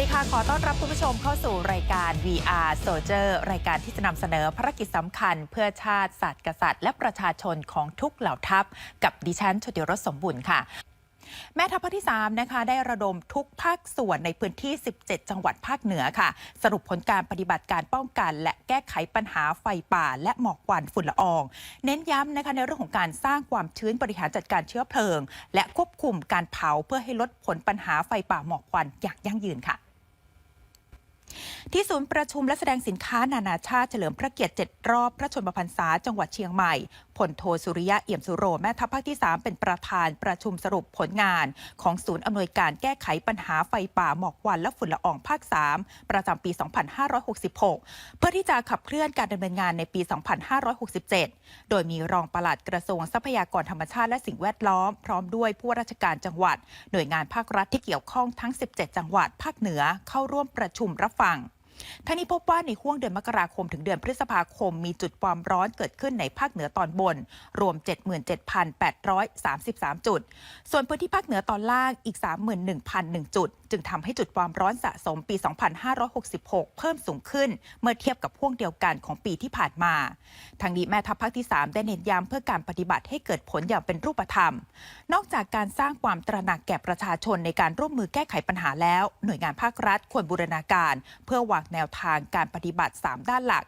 ดีค่ะ ขอต้อนรับคุณผู้ชมเข้าสู่รายการ VR Soldier รายการที่จะนำเสนอภารกิจสำคัญ เพื่อชาติศาสตร์กษัตริย์ และประชาชนของทุกเหล่าทัพ กับดิฉันชติรสสมบุญค่ะแม่ทัพภาคที่3นะคะได้ระดมทุกภาคส่วนในพื้นที่ 17 จังหวัดภาคเหนือค่ะ สรุปผลการปฏิบัติการป้องกัน และแก้ไขปัญหาไฟป่า และหมอกควันฝุ่นละออง เน้นย้ำนะคะในเรื่องของการสร้างความชื้นบริหารจัดการเชื้อเพลิง และควบคุมการเผาเพื่อให้ลดผลปัญหาไฟป่าหมอกควันอย่างยั่งยืนค่ะ ที่ศูนย์ประชุมและแสดงสินค้านานาชาติเฉลิมพระเกียรติ 7 รอบ พระชนมพรรษาจังหวัดเชียงใหม่พลโทสุริยะเอี่ยมสุโรแม่ทัพภาคที่ 3 เป็นประธานประชุมสรุปผลงาน ของศูนย์อำนวยการแก้ไขปัญหาไฟป่าหมอกควันและฝุ่นละอองภาค 3 ประจำปี 2566 เพื่อที่จะขับเคลื่อนการดำเนินงานในปี 2567 โดยมีรองปลัดกระทรวงทรัพยากรธรรมชาติและสิ่งแวดล้อม พร้อมด้วยผู้ราชการจังหวัด หน่วยงานภาครัฐที่เกี่ยวข้องทั้ง 17 จังหวัดภาคเหนือเข้าร่วมประชุมรับฟังฝั่ง ทั้งนี้พบว่าในห่วงเดือนมกราคมถึงเดือนพฤษภาคมมีจุดความร้อนเกิดขึ้นในภาคเหนือตอนบน รวม 77,833 จุด ส่วนพื้นที่ภาคเหนือตอนล่างอีก 31,001 จุด จึงทำให้จุดความร้อนสะสมปี 2566 เพิ่มสูงขึ้น เมื่อเทียบกับห่วงเดียวกันของปีที่ผ่านมา ทางนี้แม่ทัพภาคที่ 3 ได้เน้นย้ำเพื่อการปฏิบัติให้เกิดผลอย่างเป็นรูปธรรม นอกจากการสร้างความตระหนักแก่ประชาชนในการร่วมมือแก้ไขปัญหาแล้ว หน่วยงานภาครัฐควรบูรณาการ เพื่อวางแนวทางการปฏิบัติ 3 ด้านหลัก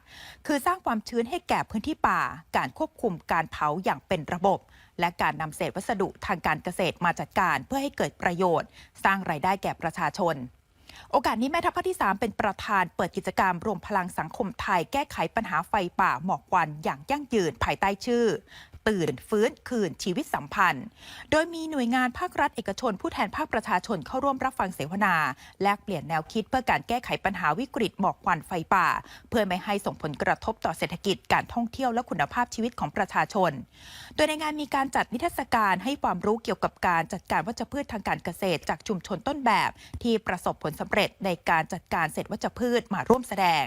คือสร้างความชื้นให้แก่พื้นที่ป่า การควบคุมการเผาอย่างเป็นระบบ และการนำเศษวัสดุทางการเกษตรมาจัดการเพื่อให้เกิดประโยชน์ สร้างรายได้แก่ประชาชนโอกาสนี้แม่ทัพภาคที่ 3 เป็นประธานเปิดกิจกรรมรวมพลังสังคมไทยแก้ไขปัญหาไฟป่าหมอกควันอย่างยั่งยืนภายใต้ชื่อตื่น ฟื้นคืนชีวิตสัมพันธ์ โดยมีหน่วยงานภาครัฐเอกชน ผู้แทนภาคประชาชนเข้าร่วมรับฟังเสวนา แลกเปลี่ยนแนวคิดเพื่อการแก้ไขปัญหาวิกฤตหมอกควันไฟป่า เพื่อไม่ให้ส่งผลกระทบต่อเศรษฐกิจการท่องเที่ยวและคุณภาพชีวิตของประชาชน โดยในงานมีการจัดนิทรรศการให้ความรู้เกี่ยวกับการจัดการวัชพืชทางการเกษตร จากชุมชนต้นแบบ ที่ประสบผลสำเร็จในการจัดการเศษวัชพืชมาร่วมแสดง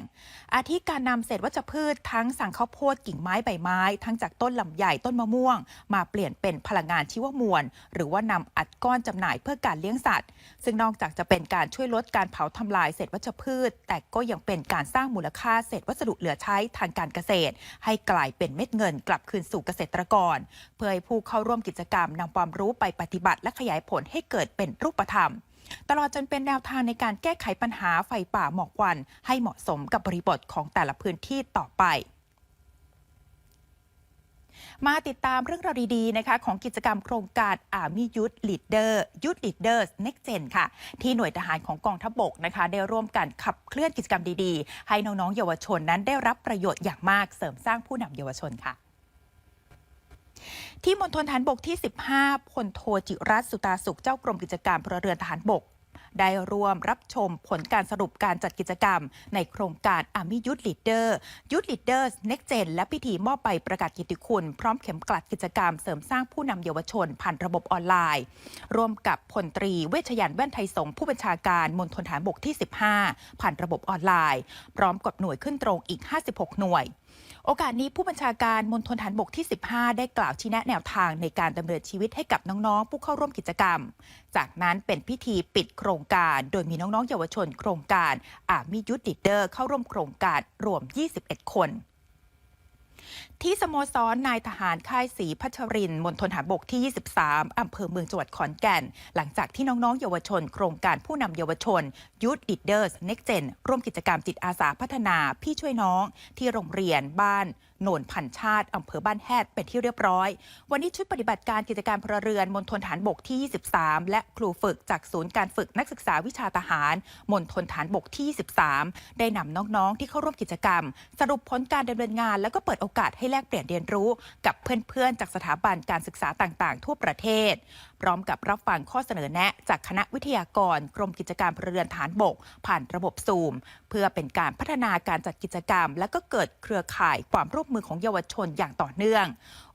อาทิการนำเศษวัชพืช ทั้งสั่งข้าวโพดกิ่งไม้ใบไม้ ทั้งจากต้นลำไยต้นมะม่วง มาเปลี่ยนเป็นพลังงานชีวมวล หรือว่านำอัดก้อนจำหน่ายเพื่อการเลี้ยงสัตว์ ซึ่งนอกจากจะเป็นการช่วยลดการเผาทำลายเศษวัชพืช แต่ก็ยังเป็นการสร้างมูลค่าเศษวัสดุเหลือใช้ทางการเกษตร ให้กลายเป็นเม็ดเงินกลับคืนสู่เกษตรกร เพื่อให้ผู้เข้าร่วมกิจกรรมนำความรู้ไปปฏิบัติและขยายผลให้เกิดเป็นรูปธรรมตลอดจนเป็นแนวทางในการแก้ไขปัญหาไฟป่าหมอกควัน ให้เหมาะสมกับบริบทของแต่ละพื้นที่ต่อไป มาติดตามเรื่องราวดีๆนะคะของกิจกรรมโครงการอามียุทธลีดเดอร์ยุทธลีดเดอร์เน็กเจนค่ะ ที่หน่วยทหารของกองทัพบกนะคะ ได้ร่วมกันขับเคลื่อนกิจกรรมดีๆ ให้น้องๆเยาวชนนั้นได้รับประโยชน์อย่างมากเสริมสร้างผู้นำเยาวชนค่ะที่มณฑลฐานบกที่ 15พลโทจิรัตสุตาสุข เจ้ากรมกิจการพลเรือนทหารบก ได้ร่วมรับชมผลการสรุปการจัดกิจกรรม ในโครงการอามิยุทธลีดเดอร์ยุทธลีดเดอร์เน็กเจนและพิธีมอบใบประกาศกิตติคุณ พร้อมเข็มกลัดกิจกรรมเสริมสร้างผู้นำเยาวชน ผ่านระบบออนไลน์ ร่วมกับพลตรีเวชยันแว่นไทยสงผู้บัญชาการมณฑลฐานบกที่ 15 ผ่านระบบออนไลน์ พร้อมกับหน่วยขึ้นตรงอีก 56 หน่วย โอกาสนี้ผู้บัญชาการมณฑลฐานบกที่ 15 ได้กล่าวชี้แนะแนวทางในการดำเนินชีวิตให้กับน้องๆ ผู้เข้าร่วมกิจกรรม จากนั้นเป็นพิธีปิดโครงการ โดยมีน้องๆ เยาวชนโครงการอามิยุทธิดเดอร์เข้าร่วมโครงการรวม 21 คน ที่สโมสรนายทหารค่ายศรีพัชรินมณฑลหาบกที่ 23 อำเภอเมืองจังหวัดขอนแก่น หลังจากที่น้อง ๆ เยาวชน โครงการผู้นำเยาวชนยุทธิดเดอร์สเน็กเจนร่วมกิจกรรมจิตอาสาพัฒนาพี่ช่วยน้องที่โรงเรียนบ้าน โนนพันชาติอำเภอบ้านแฮดเป็นที่เรียบร้อย วันนี้ชุดปฏิบัติการกิจการพลเรือนมณฑลฐานบกที่ 23 และครูฝึกจากศูนย์การฝึกนักศึกษาวิชาทหารมณฑลฐานบกที่ 23 ได้นำน้องๆ ที่เข้าร่วมกิจกรรม สรุปผลการดำเนินงาน แล้วก็เปิดโอกาสให้แลกเปลี่ยนเรียนรู้ กับเพื่อนๆ จากสถาบันการศึกษาต่างๆ ทั่วประเทศพร้อมกับรับฟังข้อเสนอแนะ จากคณะวิทยากร กรมกิจการพลเรือนฐานบก ผ่านระบบซูม เพื่อเป็นการพัฒนาการจัดกิจกรรม และก็เกิดเครือข่ายความร่วมมือของเยาวชนอย่างต่อเนื่อง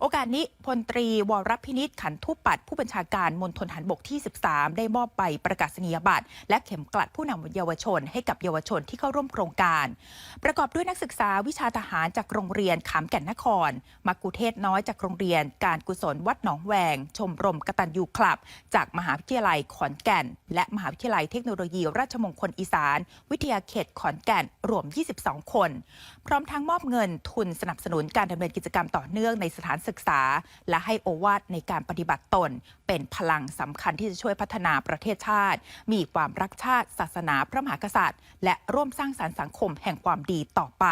โอกาสนี้พลตรีวรพินิษขันทุปัดผู้บัญชาการมณฑลฐานบกที่ 13 ได้มอบใบประกาศนียบัตรและเข็มกลัดผู้นำเยาวชน ให้กับเยาวชนที่เข้าร่วมโครงการ ประกอบด้วยนักศึกษาวิชาทหารจากโรงเรียนขามแก่นนครมักกุเทศน้อยจากโรงเรียน การกุศลวัดหนองแวง ชมรมกตัญญูคลับ จากมหาวิทยาลัยขอนแก่น และมหาวิทยาลัยเทคโนโลยี ราชมงคลอีสาน วิทยาเขตขอนแก่นรวม 22 คน พร้อมทั้งมอบเงินทุนสนับสนุนการดำเนินกิจกรรมต่อเนื่องในสถานศึกษา และให้โอวาทในการปฏิบัติตน เป็นพลังสำคัญที่จะช่วยพัฒนาประเทศชาติ มีความรักชาติ ศาสนาพระมหากษัตริย์ และร่วมสร้างสรรค์สังคมแห่งความดีต่อไป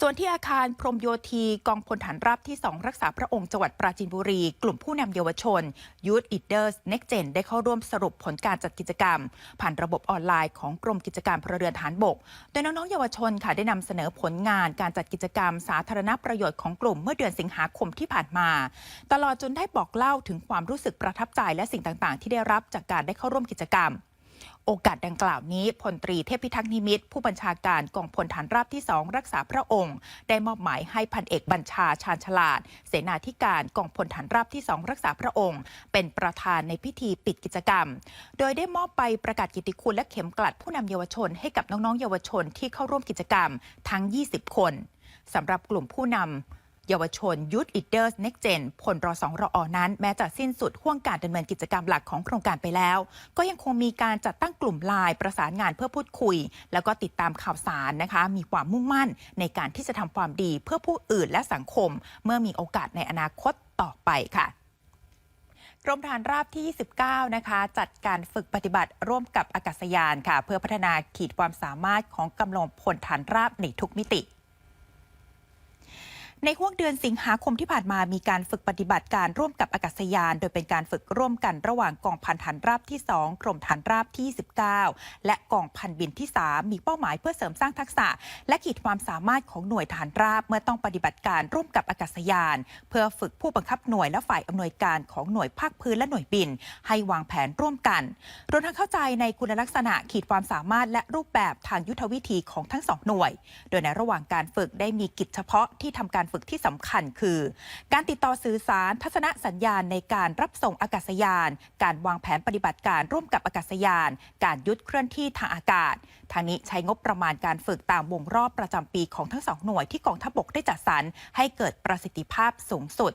ส่วนที่อาคารพรมโยธีกองพลฐานราบที่ 2 รักษาพระองค์จังหวัดปราจีนบุรี กลุ่มผู้นำเยาวชน Youth Leaders Next Gen ได้เข้าร่วมสรุปผลการจัดกิจกรรม ผ่านระบบออนไลน์ของกรมกิจการพลเรือนฐานบก โดยน้องๆเยาวชนค่ะได้นำเสนอผลงานการจัดกิจกรรม สาธารณประโยชน์ของกลุ่มเมื่อเดือนสิงหาคมที่ผ่านมา ตลอดจนได้บอกเล่าถึงความรู้สึกประทับใจและสิ่งต่างๆ ที่ได้รับจากการได้เข้าร่วมกิจกรรม โอกาสดังกล่าวนี้พลตรีเทพพิทักษ์นิมิตผู้บัญชาการกองพลฐานราบที่สองรักษาพระองค์ ได้มอบหมายให้พันเอกบัญชาชาญฉลาด เสนาธิการกองพลฐานราบที่สองรักษาพระองค์ เป็นประธานในพิธีปิดกิจกรรม โดยได้มอบไปประกาศกิตติคุณและเข็มกลัดผู้นำเยาวชนให้กับน้องๆเยาวชนที่เข้าร่วมกิจกรรมทั้ง 20 คนสำหรับกลุ่มผู้นำ เยาวชน Youth Leaders Next Gen พลรอสองรออนั้น แม้จะสิ้นสุดห่วงการดำเนินกิจกรรมหลักของโครงการไปแล้ว ก็ยังคงมีการจัดตั้งกลุ่มไลน์ประสานงานเพื่อพูดคุย แล้วก็ติดตามข่าวสารนะคะ มีความมุ่งมั่นในการที่จะทำความดีเพื่อผู้อื่นและสังคม เมื่อมีโอกาสในอนาคตต่อไปค่ะกรมฐานราบที่ 29 นะคะ จัดการฝึกปฏิบัติร่วมกับอากาศยานค่ะ เพื่อพัฒนาขีดความสามารถของกำลังพลฐานราบในทุกมิติ ในห่วงเดือนสิงหาคมที่ผ่านมามีการฝึกปฏิบัติการร่วมกับอากาศยาน โดยเป็นการฝึกร่วมกันระหว่างกองพันฐานราบที่ 2 กรมฐานราบที่ 19 และกองพันบินที่ 3 มีเป้าหมายเพื่อเสริมสร้างทักษะ และขีดความสามารถของหน่วยฐานราบ เมื่อต้องปฏิบัติการร่วมกับอากาศยาน เพื่อฝึกผู้บังคับหน่วยและฝ่ายอำนวยการของหน่วยภาคพื้นและหน่วยบิน ให้วางแผนร่วมกันรวมทั้งเข้าใจในคุณลักษณะขีดความสามารถและรูปแบบทางยุทธวิธีของทั้งสองหน่วย โดยในระหว่างการฝึกได้มีกิจเฉพาะที่ทำการฝึกที่สำคัญคือ การติดต่อสื่อสารทัศนสัญญาณในการรับส่งอากาศยาน การวางแผนปฏิบัติการร่วมกับอากาศยาน การยุดเคลื่อนที่ทางอากาศทางนี้ใช้งบประมาณการฝึกตามวงรอบประจำปีของทั้งสองหน่วยที่กองทัพบกได้จัดสรรให้เกิดประสิทธิภาพสูงสุด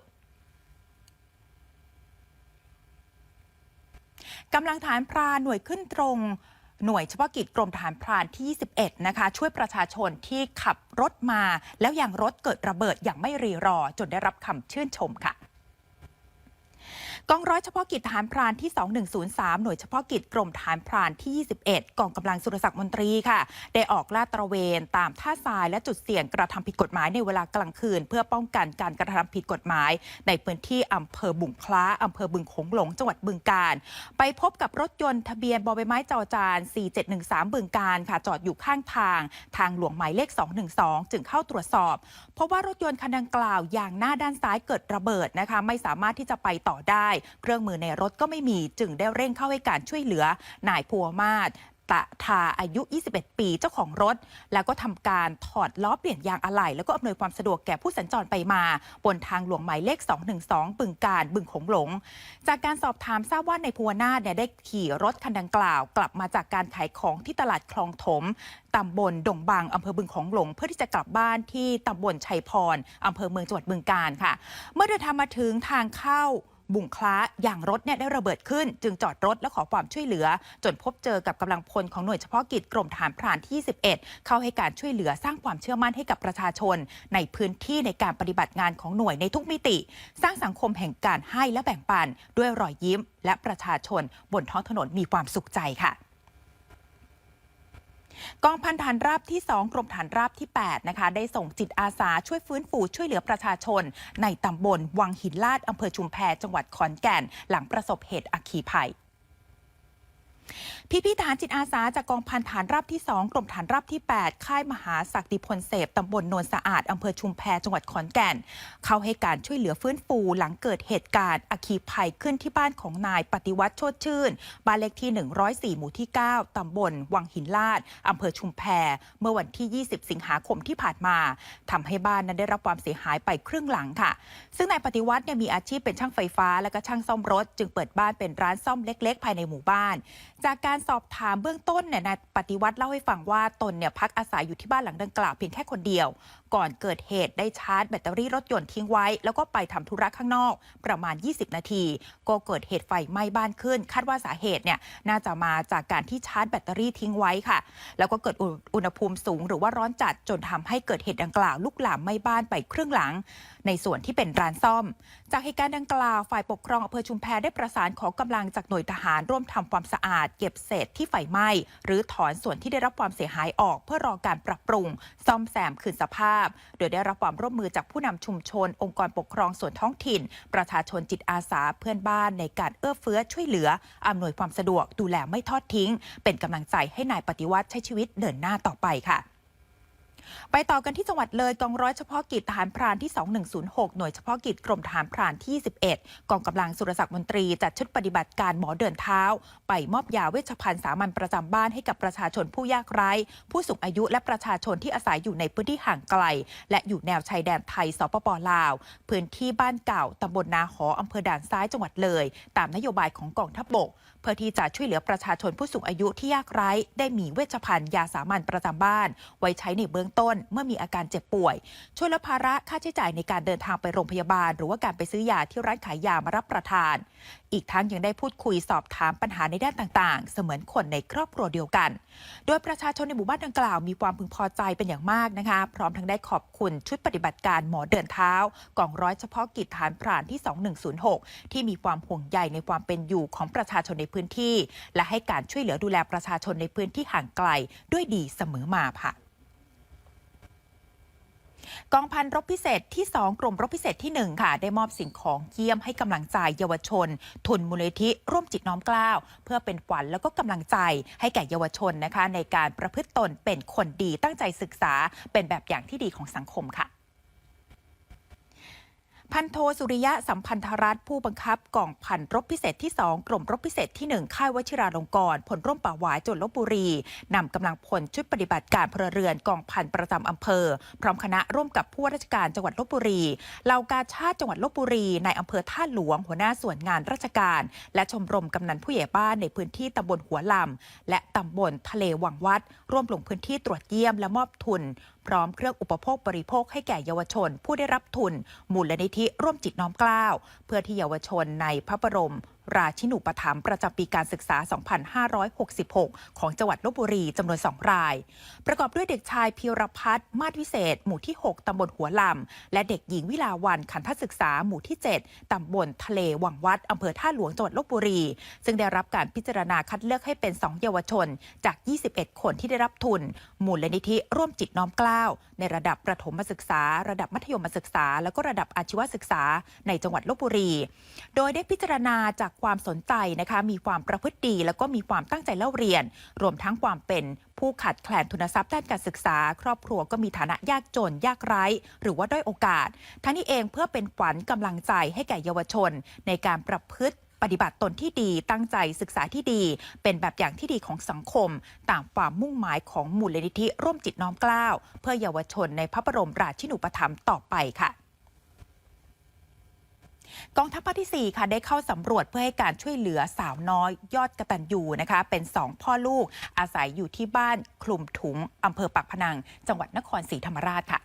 กำลังฐานพรานหน่วยขึ้นตรง หน่วยเฉพาะกิจกรมทหารพรานที่ 21 นะคะ ช่วยประชาชนที่ขับรถมา แล้วอย่างรถเกิดระเบิดอย่างไม่รีรอ จนได้รับคำชื่นชมค่ะ กองร้อยเฉพาะกิจทหารพรานที่ 2103 หน่วยเฉพาะกิจกรมทหารพรานที่ 21 กองกำลังสุรศักดิ์มนตรีค่ะ ได้ออกลาดตระเวนตามท่าทรายและจุดเสี่ยงกระทำผิดกฎหมายในเวลากลางคืน เพื่อป้องกันการกระทำผิดกฎหมาย ในพื้นที่อำเภอบุงคล้าอำเภอบึงโขงหลงจังหวัดบึงกาฬไปพบกับรถยนต์ทะเบียนบอใบไม้จอจาน 4713 บึงกาฬค่ะ จอดอยู่ข้างทาง ทางหลวงหมายเลข 212 จึงเข้าตรวจสอบเพราะว่ารถยนต์คันดังกล่าวยางหน้าด้านซ้ายเกิดระเบิดนะคะ ไม่สามารถที่จะไปต่อได้เครื่องมือในรถก็ไม่มีจึงได้เร่งเข้าให้การช่วยเหลือนายพัวมาศตะทาอายุ 21 ปีเจ้าของรถ แล้วก็ทำการถอดล้อเปลี่ยนยางอะไหล่แล้วก็อำนวยความสะดวกแก่ผู้สัญจรไปมา บนทางหลวงหมายเลข 212 บึงการบึงขงหลง จากการสอบถามทราบว่าในายภูวนาถเนี่ยได้ขี่รถคันดังกล่าว กลับมาจากการขายของที่ตลาดคลองถมตำบลดงบางอำเภอบึงของหลง เพื่อที่จะกลับบ้านที่ตำบลชัยพรอำเภอเมืองจังหวัดบึงการค่ะ เมื่อเดินทางมาถึงทางเข้า บุ่งคล้าอย่างรถเนี่ยได้ระเบิดขึ้น จึงจอดรถและขอความช่วยเหลือ จนพบเจอกับกำลังพลของหน่วยเฉพาะกิจกรมฐานพรานที่ 11 เข้าให้การช่วยเหลือสร้างความเชื่อมั่นให้กับประชาชน ในพื้นที่ในการปฏิบัติงานของหน่วยในทุกมิติ สร้างสังคมแห่งการให้และแบ่งปัน ด้วยรอยยิ้ม และประชาชนบนท้องถนนมีความสุขใจค่ะ กองพันฐานราบที่ 2 กรมฐานราบที่ 8 นะคะ ได้ส่งจิตอาสาช่วยฟื้นฟูช่วยเหลือประชาชน ในตำบลวังหินลาดอำเภอชุมแพจังหวัดขอนแก่น หลังประสบเหตุอัคคีภัย พี่พี่ทหารจิตอาสาจากกองพันฐานราบที่ 2 กรมฐานราบที่ 8 ค่ายมหาศักดิพลเสพตำบลโนนสะอาด อำเภอชุมแพจังหวัดขอนแก่น เข้าให้การช่วยเหลือฟื้นฟูหลังเกิดเหตุการณ์อคีภัยขึ้นที่บ้านของนายปฏิวัติโชติชื่น บ้านเลขที่ 104 หมู่ที่ 9 ตำบล วังหินลาด อำเภอชุมแพ เมื่อวันที่ 20 สิงหาคมที่ผ่านมาทำให้บ้านนั้นได้รับความเสียหายไปครึ่งหลังค่ะ ซึ่งนายปฏิวัติเนี่ยมีอาชีพเป็นช่างไฟฟ้า และก็ช่างซ่อมรถ จึงเปิดบ้านเป็นร้านซ่อมเล็ก ๆ ภายในหมู่บ้านจากการสอบถามเบื้องต้นเนี่ยนายปฏิวัติเล่าให้ฟังว่าตนเนี่ยพักอาศัยอยู่ที่บ้านหลังดังกล่าวเพียงแค่คนเดียวก่อนเกิดเหตุได้ชาร์จแบตเตอรี่รถยนต์ทิ้งไว้ แล้วก็ไปทำธุระข้างนอกประมาณ 20 นาที ก็เกิดเหตุไฟไหม้บ้านขึ้น คาดว่าสาเหตุเนี่ยน่าจะมาจากการที่ชาร์จแบตเตอรี่ทิ้งไว้ค่ะ แล้วก็เกิดอุณหภูมิสูง หรือว่าร้อนจัดจนทำให้เกิดเหตุดังกล่าวลุกลามไหม้บ้านไปครึ่งหลัง ในส่วนที่เป็นร้านซ่อม จากเหตุการณ์ดังกล่าวฝ่ายปกครองอำเภอชุมแพได้ประสานขอกำลังจากหน่วยทหารร่วมทำความสะอาด เก็บเศษที่ไฟไหม้หรือถอนส่วนที่ได้รับความเสียหายออก เพื่อรอการปรับปรุง ซ่อมแซมคืนสภาพโดยได้รับความร่วมมือจากผู้นำชุมชน องค์กรปกครองส่วนท้องถิ่น ประชาชนจิตอาสาเพื่อนบ้านในการเอื้อเฟื้อช่วยเหลืออำนวยความสะดวกดูแลไม่ทอดทิ้ง เป็นกำลังใจให้นายปฏิวัติใช้ชีวิตเดินหน้าต่อไปค่ะ ไปต่อกันที่จังหวัดเลยกองร้อยเฉพาะกิจทหารพรานที่ 2106 หน่วยเฉพาะกิจกรมทหารพรานที่ 11 กองกำลังสุรศักดิ์มนตรีจัดชุดปฏิบัติการหมอเดินเท้า ไปมอบยาเวชภัณฑ์สามัญประจำบ้านให้กับประชาชนผู้ยากไร้ ผู้สูงอายุและประชาชนที่อาศัยอยู่ในพื้นที่ห่างไกล และอยู่แนวชายแดนไทยสปปลาว พื้นที่บ้านเก่าตำบลนาหออำเภอด่านซ้ายจังหวัดเลย ตามนโยบายของกองทัพบก พื่อที่จะช่วยเหลือประชาชนผู้สูงอายุที่ยากไร้ ได้มีเวชภัณฑ์ยาสามัญประจำบ้าน ไว้ใช้ในเบื้องต้นเมื่อมีอาการเจ็บป่วย ช่วยลดภาระค่าใช้จ่ายในการเดินทางไปโรงพยาบาล หรือว่าการไปซื้อยาที่ร้านขายยามารับประทาน อีกทั้งยังได้พูดคุยสอบถามปัญหาในด้านต่างๆ เสมือนคนในครอบครัวเดียวกัน โดยประชาชนในหมู่บ้านดังกล่าวมีความพึงพอใจเป็นอย่างมากนะคะ พร้อมทั้งได้ขอบคุณชุดปฏิบัติการหมอเดินเท้ากองร้อยเฉพาะกิจฐานพรานที่ 2106 ที่มีความห่วงใยในความเป็นอยู่ของประชาชนในพื้นที่ และให้การช่วยเหลือดูแลประชาชนในพื้นที่ห่างไกลด้วยดีเสมอมาค่ะกองพันรบพิเศษที่ 2 กรมรบพิเศษที่ 1 ค่ะ ได้มอบสิ่งของเยี่ยมให้กำลังใจเยาวชน ทุนมูลนิธิร่วมจิตน้อมกล้าว เพื่อเป็นขวัญแล้วก็กำลังใจให้แก่เยาวชนนะคะ ในการประพฤติตนเป็นคนดีตั้งใจศึกษาเป็นแบบอย่างที่ดีของสังคมค่ะ พันโทสุริยะสัมพันธรัตน์ผู้บังคับกองพันรบพิเศษที่ 2 กรมรบพิเศษที่ 1 ค่ายวชิราลงกรณ์พลร่มป่าหวายจังหวัดลบบุรีนำกำลังพลชุดปฏิบัติการพลเรือนกองพันประจำอำเภอ พร้อมคณะร่วมกับผู้ว่าราชการจังหวัดลบบุรีเหล่ากาชาติจังหวัดลบบุรีในอำเภอท่าหลวงหัวหน้าส่วนงานราชการ และชมรมกำนันผู้ใหญ่บ้านในพื้นที่ตำบลหัวลำและตำบลทะเลวังวัด ร่วมลงพื้นที่ตรวจเยี่ยมและมอบทุน พร้อมเครื่องอุปโภคบริโภคให้แก่เยาวชน ผู้ได้รับทุน มูลนิธิร่วมจิตน้อมเกล้าเพื่อที่เยาวชนในพระบรม ราชินูปถัมภ์ประจำปีการศึกษา 2566 ของจังหวัดลบบุรีจำนวน 2 ราย ประกอบด้วยเด็กชายพีรพัฒน์มาศวิเศษ หมู่ที่ 6 ตำบลหัวลำ และเด็กหญิงวิลาวันขันทศึกษาหมู่ที่ 7 ตำบลทะเลวังวัดอำเภอท่าหลวงจังหวัดลบบุรี ซึ่งได้รับการพิจารณาคัดเลือกให้เป็น 2 เยาวชน จาก 21 คนที่ได้รับทุน มูลนิธิร่วมจิตน้อมกล้าว ในระดับประถมศึกษา ระดับมัธยมศึกษา แล้วก็ระดับอาชีวศึกษาในจังหวัดลบบุรี โดยได้พิจารณาจากความสนใจนะคะ มีความประพฤติดี แล้วก็มีความตั้งใจเล่าเรียน รวมทั้งความเป็นผู้ขาดแคลนทุนทรัพย์ด้านการศึกษา ครอบครัวก็มีฐานะยากจน ยากไร้ หรือว่าด้อยโอกาส ทั้งนี้เองเพื่อเป็นขวัญกำลังใจให้แก่เยาวชน ในการประพฤติปฏิบัติตนที่ดีตั้งใจศึกษาที่ดี เป็นแบบอย่างที่ดีของสังคม ตามความมุ่งหมายของมูลนิธิร่วมจิตน้อมกล้าว เพื่อเยาวชนในพระบรมราชินูปถัมภ์ต่อไปค่ะ กองทัพภาคที่ 4 ค่ะได้เข้าสำรวจเพื่อให้การช่วยเหลือสาวน้อยยอดกระตันยูนะคะ เป็น 2 พ่อลูกอาศัยอยู่ที่บ้านคลุมถุงอำเภอปากพนัง จังหวัดนครศรีธรรมราชค่ะ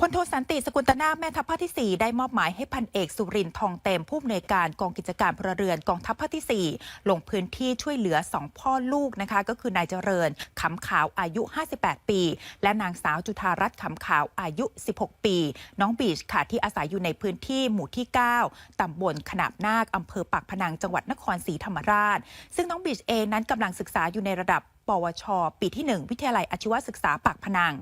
พลโทสันติสกุลตนาแม่ทัพภาคที่ 4 ได้มอบหมายให้พันเอกสุรินทร์ทองเต็มผู้อำนวยการกองกิจการพลเรือนกองทัพภาคที่ 4 ลงพื้นที่ช่วยเหลือ 2 พ่อลูกนะคะ ก็คือนายเจริญขำขาวอายุ 58 ปี และนางสาวจุธารัตน์ขำขาวอายุ 16 ปี น้องบีชค่ะที่อาศัยอยู่ในพื้นที่หมู่ที่ 9ตำบลขนาบนาคอำเภอปากพนังจังหวัดนครศรีธรรมราช ซึ่งน้องบีชเองนั้นกำลังศึกษาอยู่ในระดับ ปวช ปีที่ 1 วิทยาลัยอาชีวศึกษาปากพนัง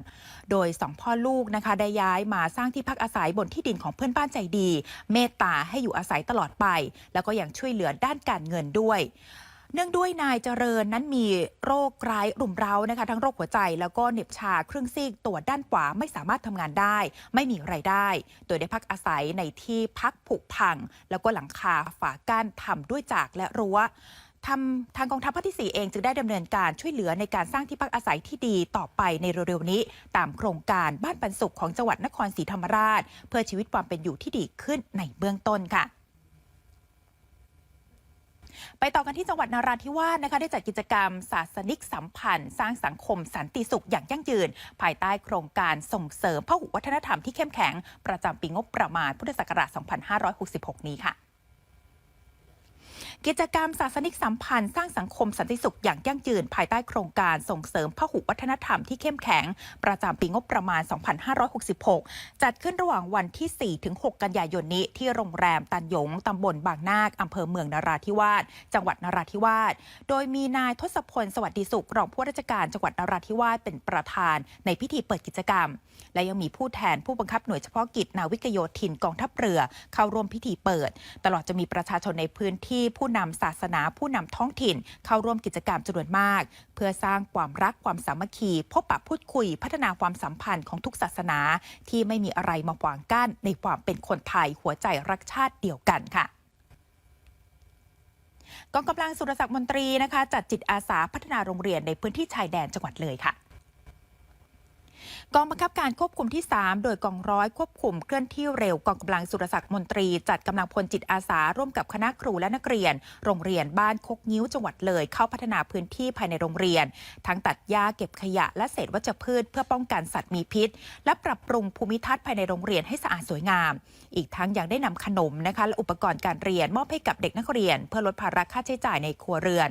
โดยสองพ่อลูกนะคะได้ย้ายมาสร้างที่พักอาศัยบนที่ดินของเพื่อนบ้านใจดี เมตตาให้อยู่อาศัยตลอดไป แล้วก็ยังช่วยเหลือด้านการเงินด้วยเนื่องด้วยนายเจริญนั้นมีโรคร้ายรุมเร้านะคะทั้งโรคหัวใจแล้วก็เหน็บชา เครึ่องซีกตัวด้านขวาไม่สามารถทำงานได้ ไม่มีไรายได้ โดยได้พักอาศัยในที่พักผุพัง แล้วก็หลังคาฝากั้นทำด้วยจากและรั้ว ทำทางกองทัพภาคที่ 4 เองจึงได้ดำเนินการช่วยเหลือในการสร้างที่พักอาศัยที่ดีต่อไปในเร็วๆนี้ ตามโครงการบ้านปันสุขของจังหวัดนครศรีธรรมราช เพื่อชีวิตความเป็นอยู่ที่ดีขึ้นในเบื้องต้นค่ะไปต่อกันที่จังหวัดนราธิวาสนะคะได้จัดกิจกรรม ศาสนิกสัมพันธ์ สร้างสังคมสันติสุขอย่างยั่งยืน ภายใต้โครงการส่งเสริมพหุวัฒนธรรมที่เข้มแข็ง ประจำปีงบประมาณพุทธศักราช 2566 นี้ค่ะ กิจกรรมศาสนิกสัมพันธ์สร้างสังคมสันติสุขอย่างยั่งยืน ภายใต้โครงการส่งเสริมพหุวัฒนธรรมที่เข้มแข็ง ประจำปีงบประมาณ 2566 จัดขึ้นระหว่างวันที่4-6กันยายนนี้ที่โรงแรมตันยงตำบลบางนาคอำเภอเมืองนราธิวาสจังหวัดนราธิวาสโดยมีนายทศพลสวัสดิสุขรองผู้ราชการจังหวัดนราธิวาสเป็นประธานในพิธีเปิดกิจกรรม และยังมีผู้แทนผู้บังคับหน่วยเฉพาะกิจนาวิกโยธินกองทัพเรือ เข้าร่วมพิธีเปิด ตลอดจะมีประชาชนในพื้นที่ผู้นำศาสนาผู้นำท้องถิ่น เข้าร่วมกิจกรรมจำนวนมาก เพื่อสร้างความรักความสามัคคี พบปะพูดคุยพัฒนาความสัมพันธ์ของทุกศาสนา ที่ไม่มีอะไรมาขวางกั้นในความเป็นคนไทยหัวใจรักชาติเดียวกันค่ะกองกำลังสุรศักดิ์มนตรีนะคะ จัดจิตอาสาพัฒนาโรงเรียนในพื้นที่ชายแดนจังหวัดเลยค่ะ กองบังคับการควบคุมที่ 3 โดยกองร้อยควบคุมเคลื่อนที่เร็วกองกำลังสุรศักดิ์มนตรี จัดกำลังพลจิตอาสา ร่วมกับคณะครูและนักเรียน โรงเรียนบ้านคกนิ้วจังหวัดเลย เข้าพัฒนาพื้นที่ภายในโรงเรียน ทั้งตัดหญ้าเก็บขยะและเศษวัชพืช เพื่อป้องกันสัตว์มีพิษ และปรับปรุงภูมิทัศน์ภายในโรงเรียนให้สะอาดสวยงาม อีกทั้งยังได้นำขนมนะคะและอุปกรณ์การเรียนมอบให้กับเด็กนักเรียน เพื่อลดภาระค่าใช้จ่ายในครัวเรือน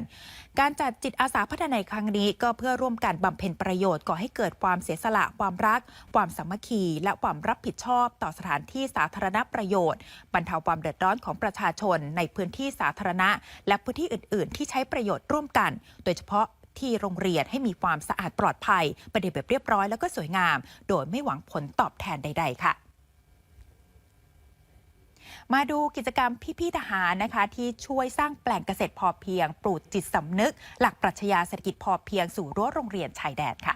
การจัดจิตอาสาพัฒนาในครั้งนี้ก็เพื่อร่วมกันบำเพ็ญประโยชน์ก่อให้เกิดความเสียสละความรัก ความสามัคคี และความรับผิดชอบต่อสถานที่สาธารณประโยชน์ บรรเทาความเดือดร้อนของประชาชนในพื้นที่สาธารณะ และพื้นที่อื่น ๆ ที่ใช้ประโยชน์ร่วมกัน โดยเฉพาะที่โรงเรียนให้มีความสะอาดปลอดภัยประเด็นแบบเรียบร้อยแล้วก็สวยงาม โดยไม่หวังผลตอบแทนใด ๆ ค่ะมาดูกิจกรรมพี่ๆทหารนะคะ ที่ช่วยสร้างแปลงเกษตรพอเพียง ปลูกจิตสำนึก หลักปรัชญาเศรษฐกิจพอเพียงสู่รั้วโรงเรียนชายแดนค่ะ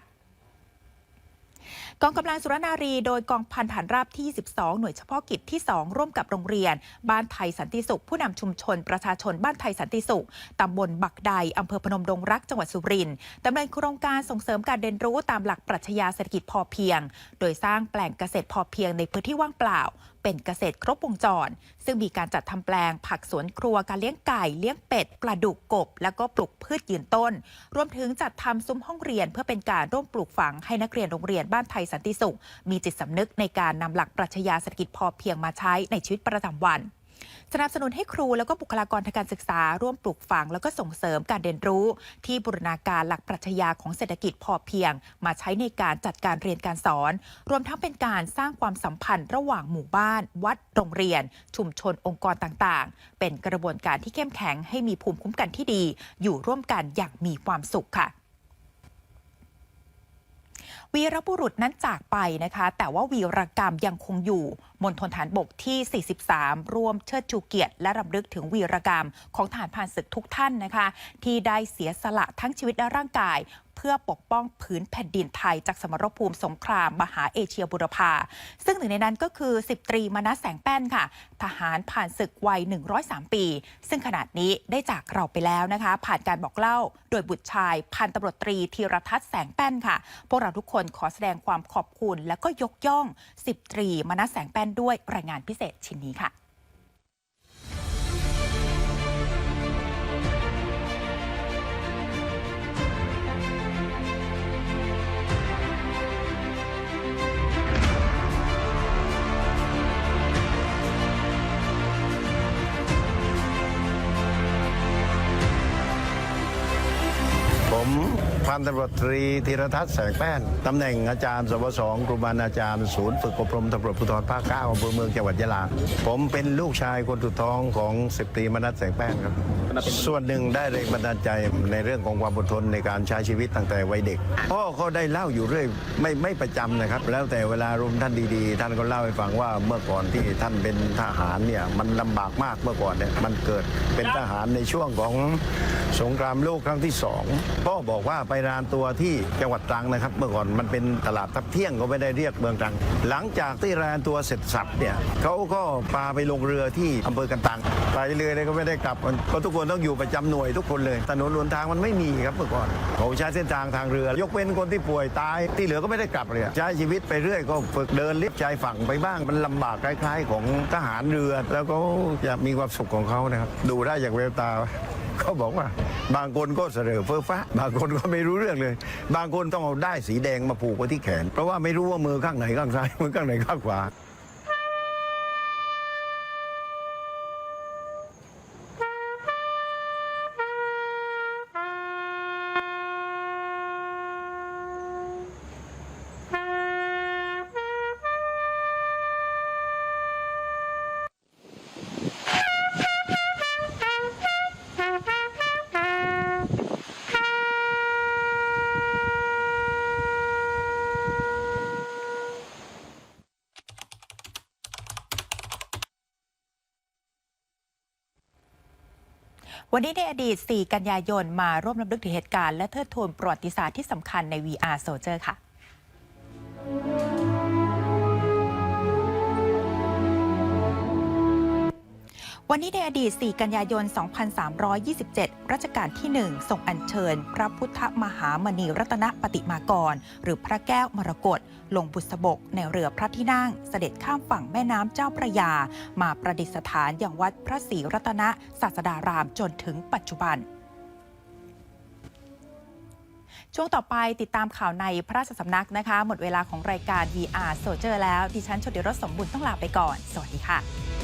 กองกำลังสุรนารีโดยกองพันฐานราบที่ 12 หน่วยเฉพาะกิจที่ 2 ร่วมกับโรงเรียน บ้านไทยสันติสุข ผู้นำชุมชนประชาชนบ้านไทยสันติสุขตำบลบักใดอำเภอพนมดงรักจังหวัดสุรินทร์ดำเนินโครงการส่งเสริมการเรียนรู้ตามหลักปรัชญาเศรษฐกิจพอเพียง โดยสร้างแปลงเกษตรพอเพียงในพื้นที่ว่างเปล่า เป็นเกษตรครบวงจร ซึ่งมีการจัดทำแปลงผักสวนครัวการเลี้ยงไก่ เลี้ยงเป็ด ปลาดุกกบ แล้วก็ปลูกพืชยืนต้น รวมถึงจัดทำซุ้มห้องเรียน เพื่อเป็นการร่วมปลูกฝังให้นักเรียนโรงเรียนบ้านไทยสันติสุข มีจิตสำนึกในการนำหลักปรัชญาเศรษฐกิจพอเพียงมาใช้ในชีวิตประจำวัน สนับสนุนให้ครูแล้วก็บุคลากรทางการศึกษา ร่วมปลูกฝัง แล้วก็ส่งเสริมการเรียนรู้ ที่บูรณาการหลักปรัชญาของเศรษฐกิจพอเพียง มาใช้ในการจัดการเรียนการสอน รวมทั้งเป็นการสร้างความสัมพันธ์ระหว่างหมู่บ้าน วัดโรงเรียน ชุมชนองค์กรต่างๆ เป็นกระบวนการที่เข้มแข็งให้มีภูมิคุ้มกันที่ดี อยู่ร่วมกันอย่างมีความสุขค่ะ วีรบุรุษนั้นจากไปนะคะ แต่ว่าวีรกรรมยังคงอยู่มณฑลฐานบกที่ 43 ร่วมเชิดชูเกียรติ และรำลึกถึงวีรกรรมของฐานผ่านศึกทุกท่านนะคะ ที่ได้เสียสละทั้งชีวิตและร่างกาย พื่อปกป้องผืนแผ่นดินไทยจากสมรภูมิสงครามมหาเอเชียบุรพาซึ่งหนึ่งในนั้นก็คือ 10 ตรีมนัสแสงแป้นค่ะ ทหารผ่านศึกวัย 103 ปี ซึ่งขนาดนี้ได้จากเราไปแล้วนะคะ ผ่านการบอกเล่าโดยบุตรชายพันตำรวจตรีธีรทัศน์แสงแป้นค่ะ พวกเราทุกคนขอแสดงความขอบคุณและก็ยกย่อง 10 ตรีมนัสแสงแป้นด้วยรายงานพิเศษชิ้นนี้ค่ะ พันตำรวจตรีธีรทัศน์แสงแป้นตำแหน่งอาจารย์สวสองครูบาอาจารย์ศูนย์ฝึกอบรมตำรวจภูธรภาคเก้าอำเภอเมืองจังหวัดยะลา ผมเป็นลูกชายคนสุดท้องของสิบตรีมนัสแสงแป้นครับ ส่วนหนึ่งได้แรงบันดาลใจในเรื่องของความอดทนในการใช้ชีวิตตั้งแต่วัยเด็กพ่อเขาได้เล่าอยู่เรื่อยไม่ไม่ประจำนะครับ แล้วแต่เวลารวมท่านดีๆ ท่านก็เล่าให้ฟังว่าเมื่อก่อนที่ท่านเป็นทหารเนี่ยมันลำบากมากเมื่อก่อนเนี่ยมันเกิดเป็นทหารในช่วงของสงครามโลกครั้งที่สองพ่อบอกว่าไปรานตัวที่จังหวัดตรังนะครับ เมื่อก่อนมันเป็นตลาดทับเที่ยงก็ไม่ได้เรียกเมืองตรัง หลังจากที่รานตัวเสร็จสับเนี่ยเขาก็พาไปลงเรือที่อำเภอกันตังไปเรือเลยก็ไม่ได้กลับเพราะทุกคนต้องอยู่ประจำหน่วยทุกคนเลย ถนนหนทางมันไม่มีครับเมื่อก่อนเขาใช้เส้นทางทางเรือ ยกเว้นคนที่ป่วยตายที่เหลือก็ไม่ได้กลับเลยใช้ชีวิตไปเรื่อยก็ฝึกเดินลิฟต์ชายฝั่งไปบ้างมันลำบากคล้ายๆ ของทหารเรือ แล้วก็จะมีความสุขของเขานะครับดูได้จากแววตาเขาบอกว่า บางคนก็เสรอเฟ้อฟ้า บางคนก็ไม่รู้เรื่องเลย บางคนต้องเอาได้ายสีแดงมาผูกไว้ที่แขน เพราะว่าไม่รู้ว่ามือข้างไหนข้างซ้ายมือข้างไหนข้างขวา วันนี้ในอดีต 4 กันยายน มาร่วมรำลึกถึงเหตุการณ์และเทิดทูนประวัติศาสตร์ที่สำคัญใน VR Soldier ค่ะ วันนี้ในอดีต 4 กันยายน 2327 รัชกาลที่1ส่งอัญเชิญ พระพุทธมหามณีรัตนปฏิมากร หรือพระแก้วมรกตลงบุษบกในเรือพระที่นั่ง เสด็จข้ามฝั่งแม่น้ำเจ้าพระยา มาประดิษฐานอย่างวัดพระศรีรัตนศาสดารามจนถึงปัจจุบันช่วงต่อไปติดตามข่าวในพระราชสำนักนะคะ หมดเวลาของรายการ VR Soldier แล้ว ดิฉันชดิรสสมบุญต้องลาไปก่อน สวัสดีค่ะ